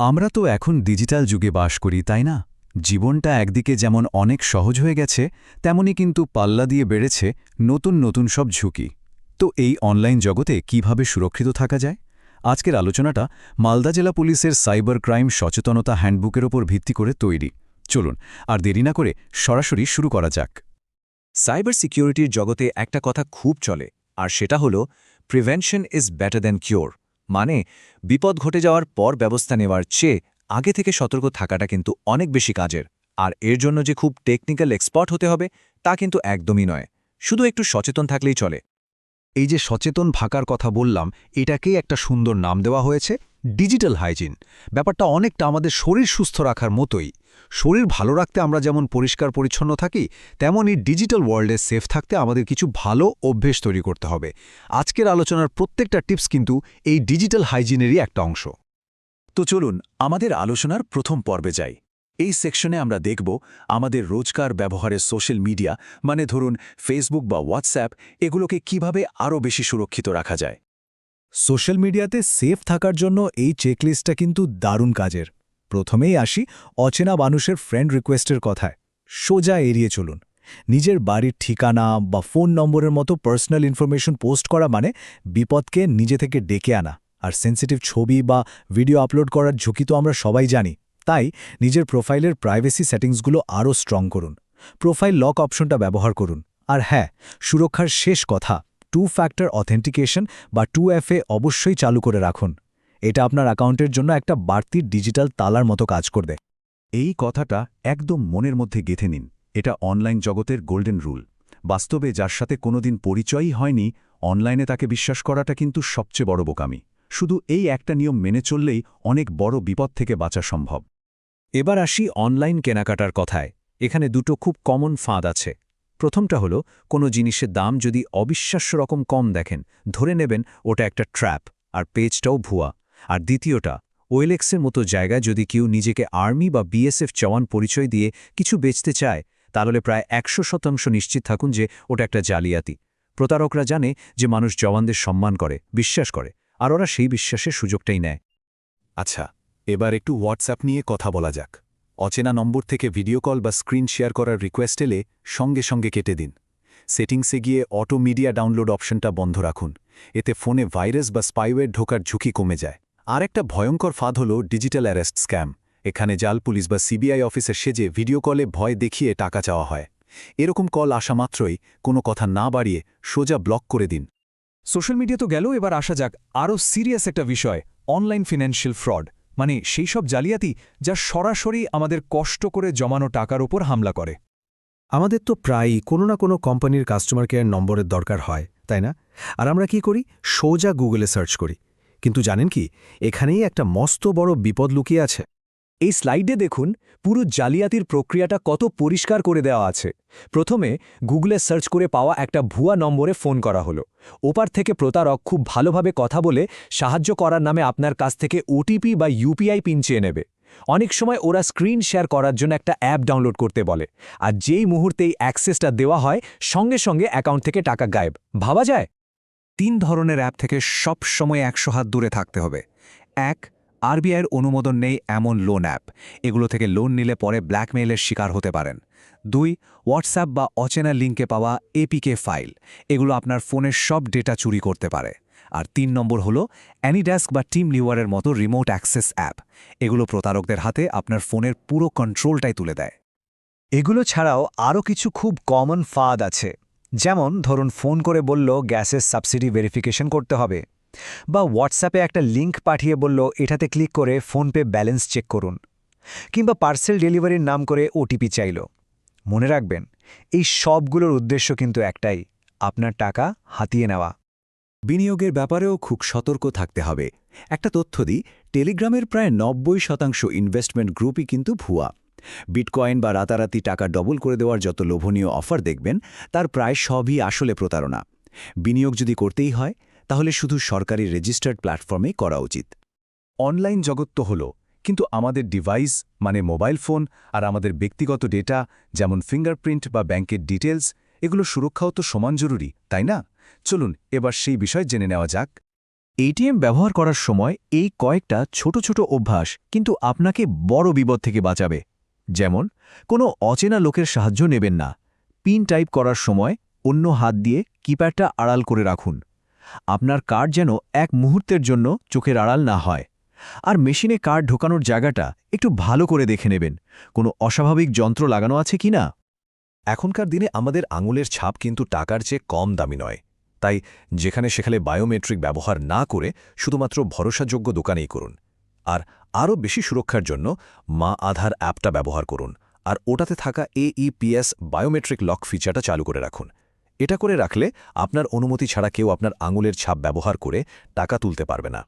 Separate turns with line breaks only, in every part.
আমরা তো এখন ডিজিটাল যুগে বাস করি, তাই না? জীবনটা একদিকে যেমন অনেক সহজ হয়ে গেছে, তেমনি কিন্তু পাল্লা দিয়ে বেড়েছে নতুন নতুন সব ঝুঁকি। তো এই অনলাইন জগতে কীভাবে সুরক্ষিত থাকা যায়? আজকের আলোচনাটা মালদা জেলা পুলিশের সাইবার ক্রাইম সচেতনতা হ্যান্ডবুকের ওপর ভিত্তি করে তৈরি। চলুন, আর দেরি না করে সরাসরি শুরু করা যাক।
সাইবার সিকিউরিটির জগতে একটা কথা খুব চলে, আর সেটা হলো, prevention is better than cure. মানে বিপদ ঘটে যাওয়ার পর ব্যবস্থা নেওয়ার চেয়ে আগে থেকে সতর্ক থাকাটা কিন্তু অনেক বেশি কাজের। আর এর জন্য যে খুব টেকনিক্যাল এক্সপার্ট হতে হবে, তা কিন্তু একদমই নয়। শুধু একটু সচেতন থাকলেই চলে।
এই যে সচেতন ভাকার কথা বললাম, এটাকেই একটা সুন্দর নাম দেওয়া হয়েছে। Digital hygiene. ব্যাপারটা অনেকটা আমাদের শরীর সুস্থ রাখার মতোই। শরীর ভালো রাখতে আমরা যেমন পরিষ্কার পরিচ্ছন্ন থাকি তেমনই ডিজিটাল ওয়ার্ল্ডে সেফ থাকতে আমাদের কিছু ভালো অভ্যেস তৈরি করতে হবে। আজকের আলোচনার প্রত্যেকটা টিপস কিন্তু এই ডিজিটাল হাইজিনেরই একটা অংশ।
তো চলুন, আমাদের আলোচনার প্রথম পর্বে যাই। এই সেকশনে আমরা দেখব আমাদের রোজকার ব্যবহারের সোশ্যাল মিডিয়া মানে ধরুন ফেসবুক বা হোয়াটসঅ্যাপ, এগুলোকে কীভাবে আরও বেশি সুরক্ষিত রাখা যায়।
সোশ্যাল মিডিয়াতে সেফ থাকার জন্য এই চেকলিস্টটা কিন্তু দারুণ কাজের। প্রথমেই আসি অচেনা মানুষের ফ্রেন্ড রিকোয়েস্টের কথায়। সোজা এড়িয়ে চলুন। নিজের বাড়ির ঠিকানা বা ফোন নম্বরের মতো পার্সোনাল ইনফরমেশন পোস্ট করা মানে বিপদকে নিজে থেকে ডেকে আনা। আর সেন্সিটিভ ছবি বা ভিডিও আপলোড করার ঝুঁকি তো আমরা সবাই জানি। তাই নিজের প্রোফাইলের প্রাইভেসি সেটিংসগুলো আরও স্ট্রং করুন। প্রোফাইল লক অপশনটা ব্যবহার করুন। আর হ্যাঁ সুরক্ষার শেষ কথা টু ফ্যাক্টর অথেন্টিকেশন বা টু অবশ্যই চালু করে রাখুন। এটা আপনার অ্যাকাউন্টের জন্য একটা বাড়তি ডিজিটাল তালার মতো কাজ করবে।
এই কথাটা একদম মনের মধ্যে গেঁথে নিন। এটা অনলাইন জগতের গোল্ডেন রুল। বাস্তবে যার সাথে কোনোদিন পরিচয়ই হয়নি, অনলাইনে তাকে বিশ্বাস করাটা কিন্তু সবচেয়ে বড় বোকামি। শুধু এই একটা নিয়ম মেনে চললেই অনেক বড় বিপদ থেকে বাঁচা সম্ভব।
এবার আসি অনলাইন কেনাকাটার কথায়। এখানে দুটো খুব কমন ফাঁদ আছে। প্রথমটা হলো, কোনো জিনিসের দাম যদি অবিশ্বাস্য রকম কম দেখেন, ধরে নেবেন ওটা একটা ট্র্যাপ আর পেজটাও ভুয়া। আর দ্বিতীয়টা ওয়েলেক্সের মতো জায়গায় যদি কেউ নিজেকে আর্মি বা বিএসএফ জওয়ান পরিচয় দিয়ে কিছু বেচতে চায়, তাহলে প্রায় একশো শতাংশ নিশ্চিত থাকুন যে ওটা একটা জালিয়াতি। প্রতারকরা জানে যে মানুষ জওয়ানদের সম্মান করে, বিশ্বাস করে, আর ওরা সেই বিশ্বাসের সুযোগটাই নেয়।
আচ্ছা এবার একটু হোয়াটসঅ্যাপ নিয়ে কথা বলা যাক। অচেনা নম্বর থেকে ভিডিও কল বা স্ক্রিন শেয়ার করার রিকোয়েস্ট এলে সঙ্গে সঙ্গে কেটে দিন। সেটিংসে গিয়ে অটো মিডিয়া ডাউনলোড অপশনটা বন্ধ রাখুন। এতে ফোনে ভাইরাস বা স্পাইওয়ের ঢোকার ঝুঁকি কমে যায়। আর একটা ভয়ঙ্কর ফাঁদ হল ডিজিটাল অ্যারেস্ট স্ক্যাম। এখানে জাল পুলিশ বা সিবিআই অফিসের সেজে ভিডিও কলে ভয় দেখিয়ে টাকা চাওয়া হয়। এরকম কল আসা মাত্রই কোনো কথা না বাড়িয়ে সোজা ব্লক করে দিন।
সোশ্যাল মিডিয়া তো গেল, এবার আসা যাক আরও সিরিয়াস একটা বিষয়, অনলাইন ফিনান্সিয়াল ফ্রড। মানে সেই সব জালিয়াতি যা সরাসরি আমাদের কষ্ট করে জমানো টাকার উপর হামলা করে।
আমাদের তো প্রায়ই কোনো না কোনো কোম্পানির কাস্টমার কেয়ার নম্বরের দরকার হয়, তাই না? আর আমরা কি করি? সোজা গুগলে সার্চ করি। কিন্তু জানেন কি? এখানেই একটা মস্ত বড় বিপদ লুকিয়ে আছে।
এই স্লাইডে দেখুন পুরো জালিয়াতির প্রক্রিয়াটা কত পরিষ্কার করে দেওয়া আছে। প্রথমে গুগলে সার্চ করে পাওয়া একটা ভুয়া নম্বরে ফোন করা হলো। ওপার থেকে প্রতারক খুব ভালোভাবে কথা বলে সাহায্য করার নামে আপনার কাছ থেকে ওটিপি বা ইউপিআই পিন চেয়ে নেবে। অনেক সময় ওরা স্ক্রিন শেয়ার করার জন্য একটা অ্যাপ ডাউনলোড করতে বলে। আর যেই মুহূর্তে এই অ্যাক্সেসটা দেওয়া হয়, সঙ্গে সঙ্গে অ্যাকাউন্ট থেকে টাকা গায়েব। ভাবা যায়? তিন ধরনের অ্যাপ থেকে সব সময় একশো হাত দূরে থাকতে হবে। এক আরবিআইয়ের অনুমোদন নেই এমন লোন অ্যাপ এগুলো থেকে লোন নিলে পরে ব্ল্যাকমেইলের শিকার হতে পারেন। দুই হোয়াটসঅ্যাপ বা অচেনা লিঙ্কে পাওয়া এপিকে ফাইল এগুলো আপনার ফোনের সব ডেটা চুরি করতে পারে। আর তিন নম্বর হলো অ্যানিডাস্ক বা টিম লিওয়ারের মতো রিমোট অ্যাক্সেস অ্যাপ এগুলো প্রতারকদের হাতে আপনার ফোনের পুরো কন্ট্রোলটাই তুলে দেয়।
এগুলো ছাড়াও আরও কিছু খুব কমন ফাঁদ আছে। যেমন ধরুন ফোন করে বলল গ্যাসের সাবসিডি ভেরিফিকেশন করতে হবে। বা হোয়াটসঅ্যাপে একটা লিঙ্ক পাঠিয়ে বলল, এটাতে ক্লিক করে ফোনপে ব্যালেন্স চেক করুন কিংবা পার্সেল ডেলিভারির নাম করে ওটিপি চাইল। মনে রাখবেন, এই সবগুলোর উদ্দেশ্য কিন্তু একটাই, আপনার টাকা হাতিয়ে নেওয়া।
বিনিয়োগের ব্যাপারেও খুব সতর্ক থাকতে হবে। একটা তথ্য দিই টেলিগ্রামের প্রায় নব্বই শতাংশ ইনভেস্টমেন্ট গ্রুপই কিন্তু ভুয়া। বিটকয়েন বা রাতারাতি টাকা ডবল করে দেওয়ার যত লোভনীয় অফার দেখবেন, তার প্রায় সবই আসলে প্রতারণা। বিনিয়োগ যদি করতেই হয় তাহলে শুধু সরকারি রেজিস্টার্ড প্ল্যাটফর্মেই করা উচিত।
অনলাইন জগৎ তো হল, কিন্তু আমাদের ডিভাইস মানে মোবাইল ফোন আর আমাদের ব্যক্তিগত ডেটা, যেমন ফিঙ্গারপ্রিন্ট বা ব্যাংকের ডিটেলস এগুলো সুরক্ষাও তো সমান জরুরি, তাই না? চলুন, এবার সেই বিষয় জেনে নেওয়া যাক।
এটিএম ব্যবহার করার সময় এই কয়েকটা ছোট ছোট অভ্যাস কিন্তু আপনাকে বড় বিপদ থেকে বাঁচাবে। যেমন, কোনো অচেনা লোকের সাহায্য নেবেন না। পিন টাইপ করার সময় অন্য হাত দিয়ে কিপ্যাডটা আড়াল করে রাখুন। আপনার কার্ড যেন এক মুহূর্তের জন্য চোখের আড়াল না হয়। আর মেশিনে কার্ড ঢোকানোর জায়গাটা একটু ভালো করে দেখে নেবেন। কোনো অস্বাভাবিক যন্ত্র লাগানো আছে কি না?
এখনকার দিনে আমাদের আঙুলের ছাপ কিন্তু টাকার চেয়ে কম দামি নয়। তাই যেখানে সেখানে বায়োমেট্রিক ব্যবহার না করে শুধুমাত্র ভরসাযোগ্য দোকানেই করুন। আর আরও বেশি সুরক্ষার জন্য মা আধার অ্যাপটা ব্যবহার করুন। আর ওটাতে থাকা এইপিএস বায়োমেট্রিক লক ফিচারটা চালু করে রাখুন। এটা করে রাখলে আপনার অনুমতি ছাড়া কেউ আপনার আঙুলের ছাপ ব্যবহার করে টাকা তুলতে পারবে না।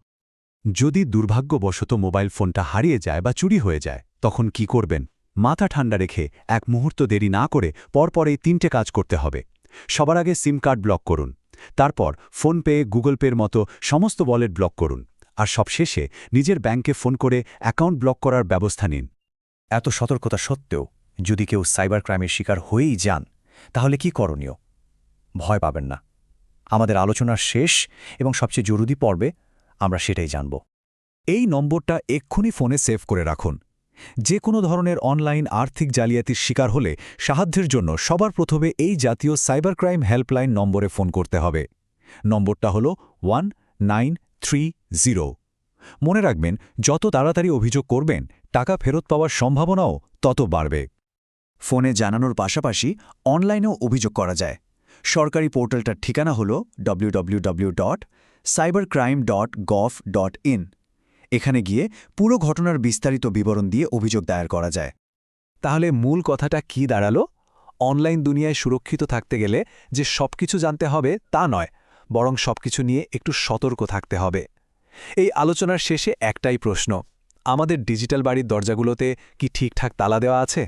যদি দুর্ভাগ্যবশত মোবাইল ফোনটা হারিয়ে যায় বা চুরি হয়ে যায়, তখন কি করবেন? মাথা ঠান্ডা রেখে এক মুহূর্ত দেরি না করে পরপর তিনটে কাজ করতে হবে। সবার আগে সিম কার্ড ব্লক করুন। তারপর ফোনপে, গুগল পের মতো সমস্ত ওয়ালেট ব্লক করুন। আর সবশেষে নিজের ব্যাংকে ফোন করে অ্যাকাউন্ট ব্লক করার ব্যবস্থা নিন।
এত সতর্কতা সত্ত্বেও যদি কেউ সাইবার ক্রাইমের শিকার হয়েই যান, তাহলে কি করণীয়? ভয় পাবেন না। আমাদের আলোচনার শেষ এবং সবচেয়ে জরুরি পর্বে আমরা সেটাই জানব।
এই নম্বরটা এক্ষুনি ফোনে সেভ করে রাখুন। যে কোনো ধরনের অনলাইন আর্থিক জালিয়াতির শিকার হলে সাহায্যের জন্য সবার প্রথমে এই জাতীয় সাইবার ক্রাইম হেল্পলাইন নম্বরে ফোন করতে হবে। নম্বরটা হল ওয়ান নাইন থ্রি মনে রাখবেন, যত তাড়াতাড়ি অভিযোগ করবেন, টাকা ফেরত পাওয়ার সম্ভাবনাও তত বাড়বে।
ফোনে জানানোর পাশাপাশি অনলাইনেও অভিযোগ করা যায়। সরকারি পোর্টালটার ঠিকানা হল www.cybercrime.gov.in এখানে গিয়ে পুরো ঘটনার বিস্তারিত বিবরণ দিয়ে অভিযোগ দায়ের করা যায়।
তাহলে মূল কথাটা কি দাঁড়াল? অনলাইন দুনিয়ায় সুরক্ষিত থাকতে গেলে যে সবকিছু জানতে হবে তা নয়, বরং সবকিছু নিয়ে একটু সতর্ক থাকতে হবে। এই আলোচনার শেষে একটাই প্রশ্ন, আমাদের ডিজিটাল বাড়ির দরজাগুলোতে কি ঠিকঠাক তালা দেওয়া আছে?